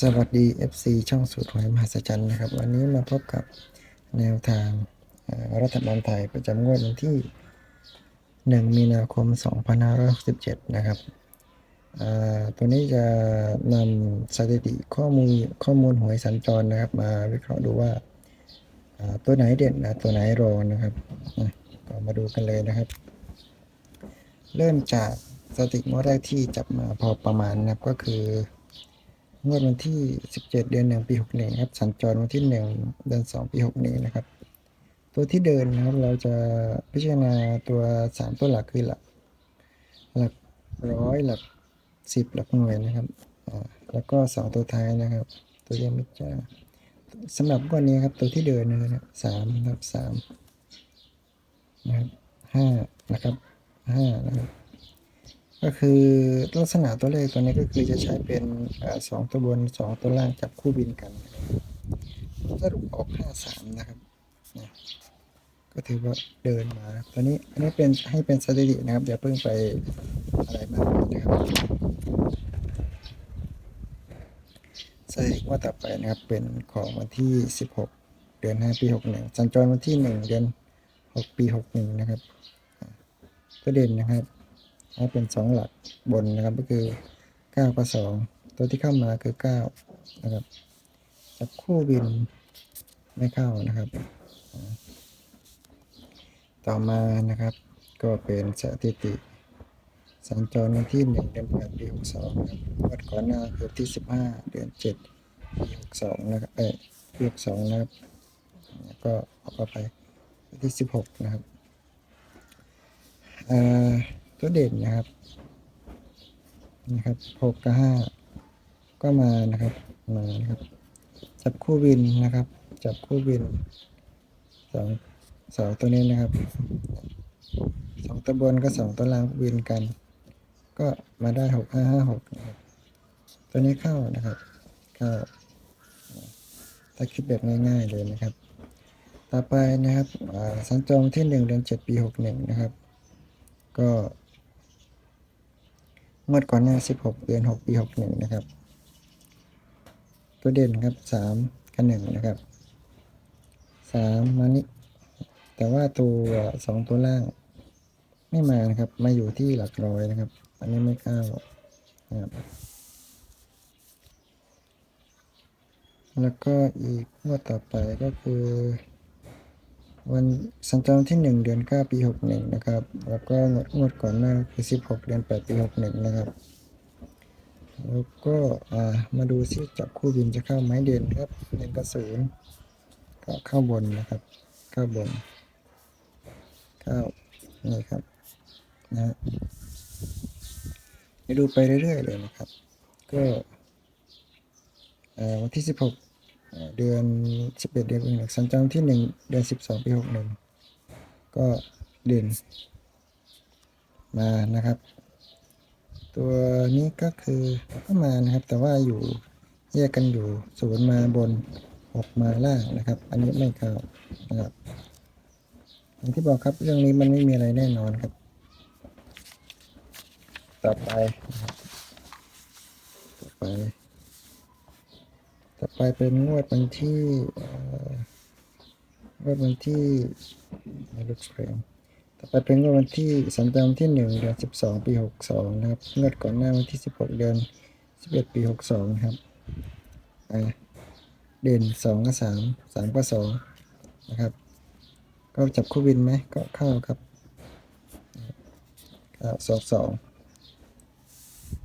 สวัสดี FC ช่องสูตรหวยมหัศจรรย์นะครับ วันนี้มาพบกับแนวทางรัฐบาลไทยประจำงวดวันที่ 1 มีนาคม 2567 นะครับตัวนี้จะนำสถิติข้อมูลข้อมูลหวยสัญจรนะครับ มาวิเคราะห์ดูว่าตัวไหนเด่นนะตัวไหนรองนะครับก็มาดูกันเลยนะครับ เริ่มจากสถิติงวดแรกที่จับมาพอประมาณนะครับก็คือ งวดวันที่ 17 เดือน1ปี61ครับ สัญจรวันที่ 1 เดือน 2 ปี 61 นะครับ ตัวที่เดินนะครับเราจะพิจารณาตัว 3 ตัวหลักคือหลัก หลักร้อยหลัก 10 หลักหน่วยนะครับอ่าแล้วก็ 2 ตัวท้ายนะครับ ตัวยังไม่จ้าสำหรับวดนี้ครับตัวที่เดินนะครับ3นะครับ3นะครับ5นะครับ5นะครับ ก็คือลักษณะตัวเลขตัวนี้ก็คือจะใช้เป็นสองตัวบนสองตัวล่างจับคู่บินกันสรุปออกห้าสามนะครับนะก็ถือว่าเดินมาตัวนี้อันนี้เป็นให้เป็นสถิตินะครับอย่าเพิ่งไปอะไรมากนะครับสถิติว่าต่อไปนะครับเป็นของวันที่สิบหกเดือนห้าปีหกหนึ่งสัญจรวันที่หนึ่งเดือนหกปีหกหนึ่งนะครับอ่าตัวเด่นนะครับ ให้เป็นสองหลักบนนะครับก็คือเก้ากับสองตัวที่เข้ามาคือเก้านะครับจับคู่บินไม่เข้านะครับ ต่อมานะครับก็เป็นสถิติสัญจรวันที่หนึ่งเดือนแปดปีหกสองครับวัดก่อนหน้าคือที่สิบห้าเดือนเจ็ดปีหกสองนะครับเออปีหกสองนะครับก็เอาเข้าไปที่สิบหกนะครับเอ่อ ตัวเด่นนะครับนะครับหกกับห้าก็มานะครับมานะครับ จับคู่บินนะครับ จับคู่บินสองสองตัวนี้นะครับสองตัวบนก็สองตัวล่างบินกัน ก็มาได้หกห้าห้าหกนะครับตัวนี้เข้านะครับเข้าถ้าคิดแบบง่ายๆเลยนะครับ ต่อไปนะครับสัญจรที่หนึ่งเดือนเจ็ดปีหกหนึ่งนะครับ ก็ งวดก่อนหน้า 16 เดือน 6 ปี 61 นะครับ ตัวเด่นครับ 3 กับ 1 นะครับ 3 มานี้แต่ว่าตัว 2 ตัวล่าง ไม่มานะครับ มาอยู่ที่หลักร้อยนะครับ อันนี้ไม่เข้านะครับ แล้วก็อีกงวดต่อไปก็คือ วันสัญจรที่หนึ่งเดือนเก้าปีหกหนึ่งนะครับ แล้วก็งวดงวดก่อนหน้าคือสิบหกเดือนแปดปีหกหนึ่งนะครับ แล้วก็มาดูซิจับคู่บินจะเข้าไม้เด่นครับหนึ่งกับศูนก็เข้าบนนะครับ เข้าบน เข้านี่ครับนะฮะดูไปเรื่อยๆเลยนะครับ ก็วันที่สิบหก เอ่อเดือน 11 เดือนหนึ่งสัญจรที่ 1 เดือน 12 ปี 61 ก็เด่น มานะครับ ตัวนี้ก็คือก็มานะครับ แต่ว่าอยู่แยกกันอยู่ศูนย์มาบนหกมาล่างนะครับ อันนี้ไม่เข้านะครับอย่างที่บอกครับเรื่องนี้มันไม่มีอะไรแน่นอนครับ ต่อไปต่อไป ต่อไปเป็นงวดวันที่งวดวันที่ไม่รู้เฟรมต่อไปเป็นงวดวันที่สัญจรที่หนึ่งเดือนสิบสองปีหกสองนะครับงวดก่อนหน้าวันที่สิบหกเดือนสิบเอ็ดปีหกสองครับเด่นสองกับสามสามกับสองนะครับ ก็จับคู่บินไหมก็เข้าครับสองสอง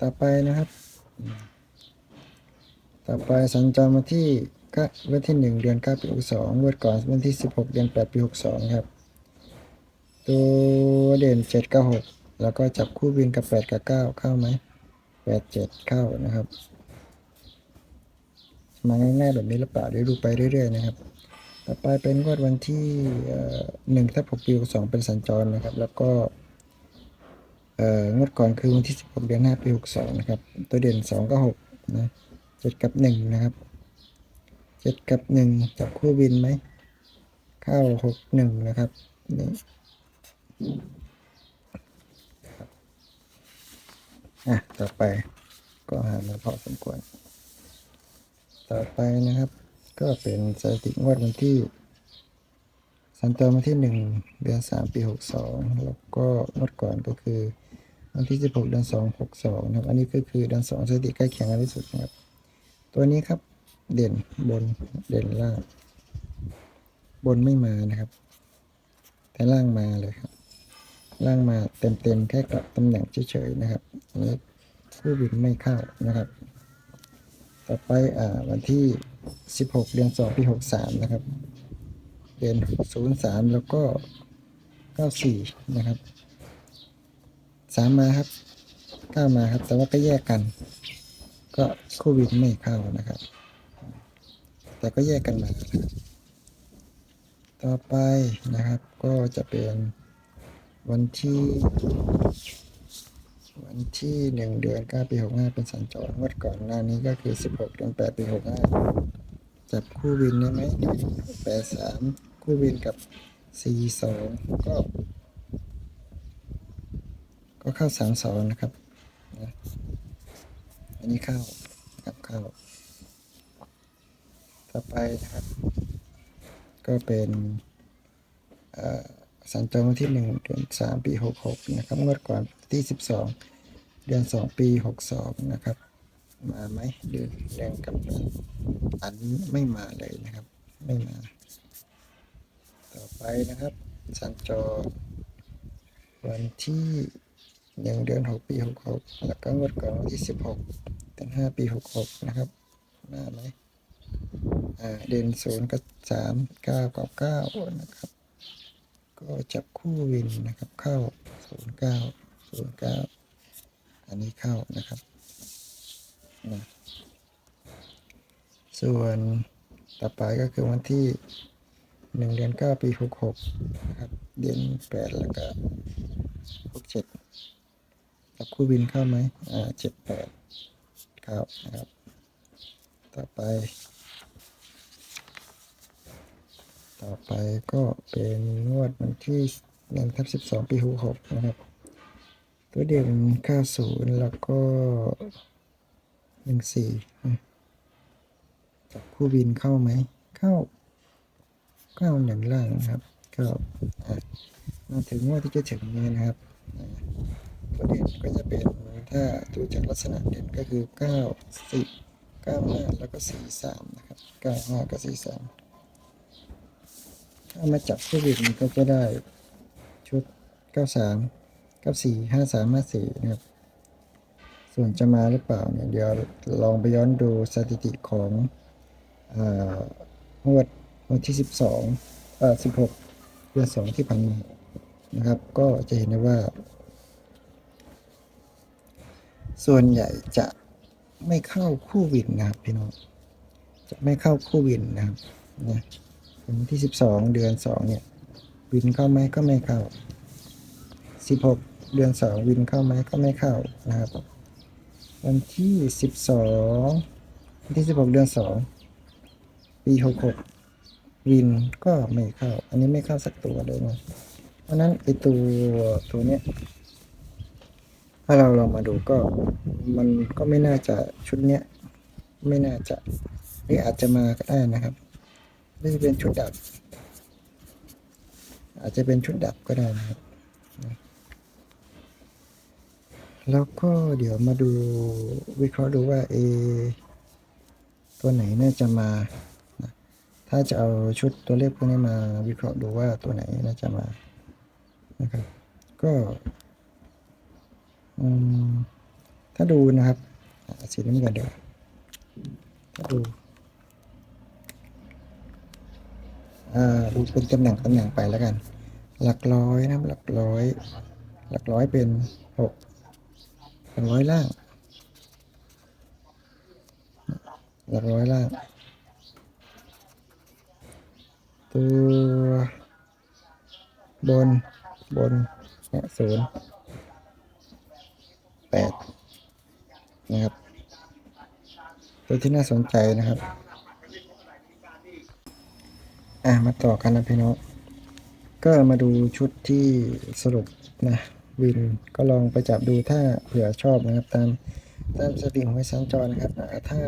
ต่อไปนะครับ ต่อไปสัญจรมาที่ก็วันที่หนึ่งเดือนเก้าปีหกสองงวดก่อนวันที่สิบหกเดือนแปดปีหกสองครับ ตัวเด่นเจ็ดเก้าหกแล้วก็จับคู่บินกับแปดกับเก้าเข้าไหมแปดเจ็ดเข้านะครับ มาง่ายๆแบบนี้หรือเปล่าเดี๋ยวดูไปเรื่อยๆนะครับ ต่อไปเป็นงวดวันที่หนึ่งทับหกปีหกสองเป็นสัญจรนะครับ แล้วก็งวดก่อนคือวันที่สิบหกเดือนห้าปีหกสองนะครับ ตัวเด่นสองกับหกนะ เจ็ดกับหนึ่งนะครับเจ็ดกับหนึ่งจับคู่บินไหม เข้าหกหนึ่งนะครับนี่อะ ต่อไปก็หามาพอสมควร ต่อไปนะครับ ก็เป็นสถิติงวดวันที่สันตวันที่หนึ่งเดือนสามปีหกสองแล้วก็งวดก่อนก็คือวันที่สิบหกเดือนสองหกสองนะครับ อันนี้ก็คือเดือนสองสถิติใกล้เคียงกันที่สุดนะครับ ตัวนี้ครับ เด่นบนเด่นล่าง บนไม่มานะครับ แต่ล่างมาเลยครับ ล่างมาเต็มๆแค่กลับตำแหน่งเฉยๆนะครับนี้ผู้บินไม่เข้านะครับ ต่อไปอ่าวันที่ 16 เดือน2ปี63 นะครับเดือน03 แล้วก็ 94 นะครับ 3 มาครับ 9 มาครับ แต่ว่าก็แยกกัน ก็โควิดไม่เข้านะครับ แต่ก็แยกกันมาต่อไปนะครับก็จะเป็นวันที่ วันที่หนึ่งเดือนเก้าปีหกห้าเป็นสัญจรงวดก่อนหน้านี้ก็คือสิบหกเดือนแปดปีหกห้าจับคู่วินได้ไหมแปดสามคู่วินกับสี่สองก็ ก็เข้าสามสองนะครับ อันนี้เข้านะครับเข้า ต่อไปนะครับ ก็เป็นสัญจรวันที่หนึ่งเดือนสามปีหกหกนะครับงวดก่อนที่สิบสองเดือนสองปีหกสองนะครับ มาไหมเดือนแรงกับเดือนอันนี้ไม่มาเลยนะครับ ไม่มา ต่อไปนะครับสัญจรวันที่หนึ่งเดือนหกปีหกหกแล้วก็งวดก่อนวันที่สิบหก เดือนห้าปีหกหกนะครับมาไหมอ่าเด่นศูนย์กับสามเก้ากับเก้านะครับ ก็จับคู่วินนะครับ เข้าศูนย์เก้าศูนย์เก้าอันนี้เข้านะครับนะส่วนต่อไปก็คือวันที่หนึ่งเดือนเก้าปีหกหกนะครับ เดือนแปดแล้วก็หกเจ็ดจับคู่วินเข้าไหมอ่าเจ็ดแปด ข้านะครับ ต่อไป ต่อไปก็เป็นงวดวันที่หนึ่งทับสิบสองปีหกหกนะครับ ตัวเด่นเก้าศูนย์แล้วก็หนึ่งสี่จับคู่บินเข้าไหม เข้าเก้าหนึ่งล่างนะครับก็อะมาถึงงวดที่จะถึงนี้นะครับ ตัวเด่นก็จะเป็น ถ้าดูจากลักษณะเด่นก็คือเก้าสิบเก้าห้าแล้วก็สี่สามนะครับเก้าห้ากับสี่สามถ้ามาจับคู่บิดมันก็จะได้ชุด 93 94 53 54 นะครับ ส่วนจะมาหรือเปล่าเนี่ยเดี๋ยวลองไปย้อนดูสถิติของงวดวันที่ 12เอ่อ16 เดือน2ที่ผ่านมานะครับ ก็จะเห็นได้ว่า ส่วนใหญ่จะไม่เข้าคู่วินนะครับพี่น้องจะไม่เข้าคู่วินนะครับนะวันที่สิบสองเดือนสองเนี่ยวินเข้าไหมก็ไม่เข้าสิบหกเดือนสองวินเข้าไหมก็ไม่เข้านะครับวันที่สิบสองวันที่สิบหกเดือนสองปีหกหกวินก็ไม่เข้า อันนี้ไม่เข้าสักตัวเลยนะเพราะนั้นไอตัวตัวเนี้ย ถ้าเราลองมาดูก็มันก็ไม่น่าจะชุดเนี้ย ไม่น่าจะหรืออาจจะมาก็ได้นะครับไม่จะเป็นชุดดับ อาจจะเป็นชุดดับก็ได้นะครับ แล้วก็เดี๋ยวมาดูวิเคราะห์ดูว่าเอตัวไหนน่าจะมา ถ้าจะเอาชุดตัวเลขพวกนี้มาวิเคราะห์ดูว่าตัวไหนน่าจะมานะครับ ก็ ถ้าดูนะครับอะสีน้ำเงินเดี๋ยวถ้าดูอ่าดูเป็นตำแหน่งตำแหน่งไปแล้วกัน หลักร้อยนะหลักร้อย หลักร้อยเป็นหกหลักร้อยล่าง หลักร้อยล่าง ตัวบนบนเนี่ยศูนย์ แปดนะครับตัวที่น่าสนใจนะครับ อะมาต่อกันนะพี่น้องก็มาดูชุดที่สรุปนะวินก็ลองไปจับดูถ้าเผื่อชอบนะครับ ตามตามสติของไอ้สัญจรนะครับ ถ้า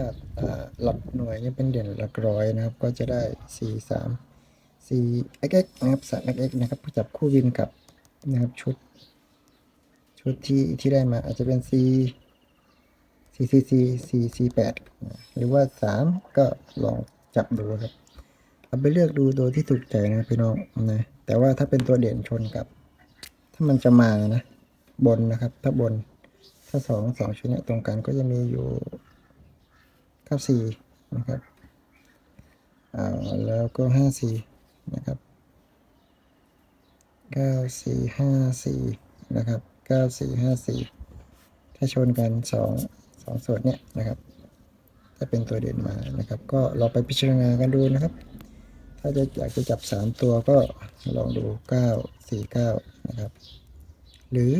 หลักหน่วยเนี่ยเป็นเด่นหลักร้อยนะครับ ก็จะได้ 4 3 4 x x นะครับ3 x x นะครับจับคู่วินกับนะครับชุด ชุดที่ที่ได้มาอาจจะเป็น C C C C C C 8หรือว่า3ก็ลองจับดูครับเอาไปเลือกดูโดยที่ถูกใจนะพี่น้องนะแต่ว่าถ้าเป็นตัวเด่นชนกับ ถ้ามันจะมานะ บนนะครับ ถ้าบน ถ้าสองสองชุดเนี้ยตรงกันก็จะมีอยู่เก้าสี่นะครับอ่าแล้วก็ห้าสี่นะครับเก้าสี่ห้าสี่นะครับ เก้าสี่ห้าสี่ถ้าชนกันสองสองส่วนเนี้ยนะครับ ถ้าเป็นตัวเด่นมานะครับ ก็ลองไปพิจารณากันดูนะครับ ถ้าจะอยากจะจับ3ตัวก็ลองดู9 4 9นะครับ หรือ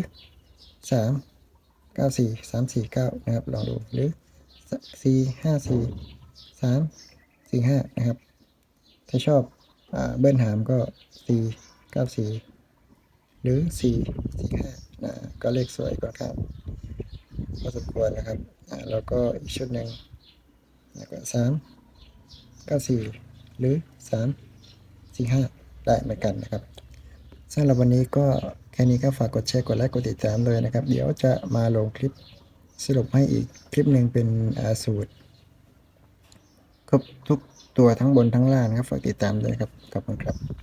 3 9 4 3 4 9นะครับ ลองดูหรือ4 5 4 3 4 5นะครับ ถ้าชอบอเบิ้ลหามก็4 9 4หรือ4 4 5 นะก็เลขสวยค่อนข้างพอสมควรนะครับอ่าแล้วก็อีกชุดหนึ่งแล้วก็3 94หรือ3 4 5ได้เหมือนกันนะครับสำหรับวันนี้ก็แค่นี้ก็ฝากกดแชร์กดไลค์กดติดตามเลยนะครับ เดี๋ยวจะมาลงคลิปสรุปให้อีกคลิปหนึ่งเป็นสูตรครบทุกตัวทั้งบนทั้งล่างนะครับฝากติดตามเลยครับขอบคุณครับ